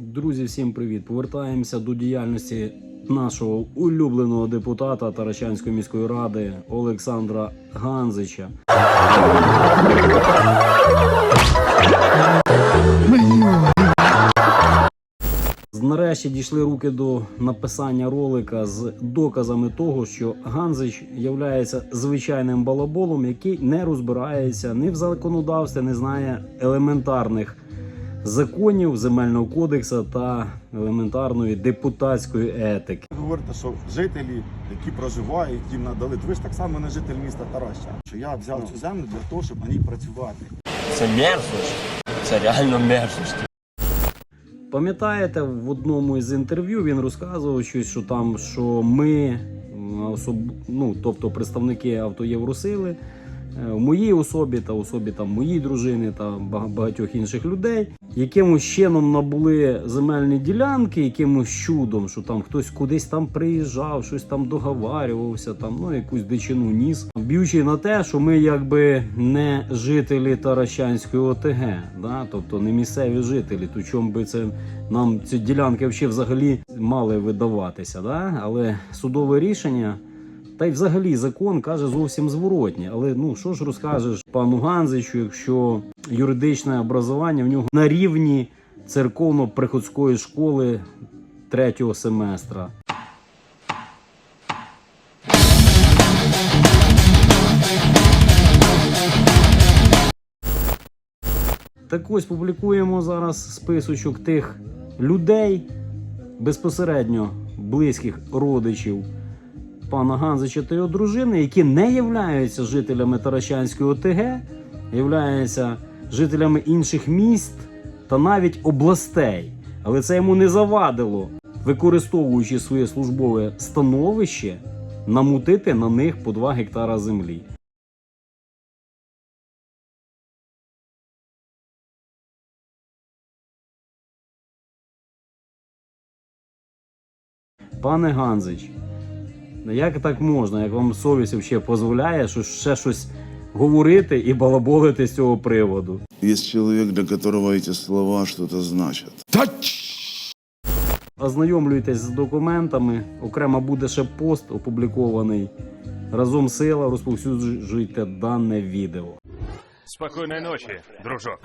Друзі, всім привіт! Повертаємося до діяльності нашого улюбленого депутата Таращанської міської ради Олександра Ганзича. Нарешті дійшли руки до написання ролика з доказами того, що Ганзич є звичайним балаболом, який не розбирається ні в законодавстві, не знає елементарних законів земельного кодексу та елементарної депутатської етики. Говорите, що жителі, які проживають, їм надали. Ви ж так само не житель міста Тараща. Що я взяв цю землю для того, щоб на ній працювати. Це мерзость. Це реально мерзость. Пам'ятаєте, в одному із інтерв'ю він розказував щось, що там, що ми, особ... ну, тобто представники автоєвросили, в моїй особі та особі там моїй дружини та бага- багатьох інших людей, якимось чином набули земельні ділянки, якимось чудом, що там хтось кудись там приїжджав, щось там договарювався, там ну якусь дичину ніс, б'ючи на те, що ми якби не жителі Таращанської ОТГ, да? тобто не місцеві жителі, то чому би це нам ці ділянки взагалі мали видаватися, да? але судове рішення. Та й взагалі закон каже зовсім зворотні. Але ну що ж розкажеш пану Ганзичу, якщо юридичне образування в нього на рівні церковно-приходської школи третього семестра. Так ось публікуємо зараз списочок тих людей, безпосередньо близьких родичів пана Ганзича та його дружини, які не являються жителями Таращанської ОТГ, являються жителями інших міст та навіть областей. Але це йому не завадило, використовуючи своє службове становище, намутити на них по 2 гектара землі. Пане Ганзич, Як так можна? Як вам совість ще дозволяє, що ще щось говорити і балаболити з цього приводу? Есть человек, для которого эти слова что-то значат. Ознайомлюйтесь з документами. Окремо буде ще пост опублікований. Разом сила розповсюджуйте дане відео. Спокойной ночи, дружок.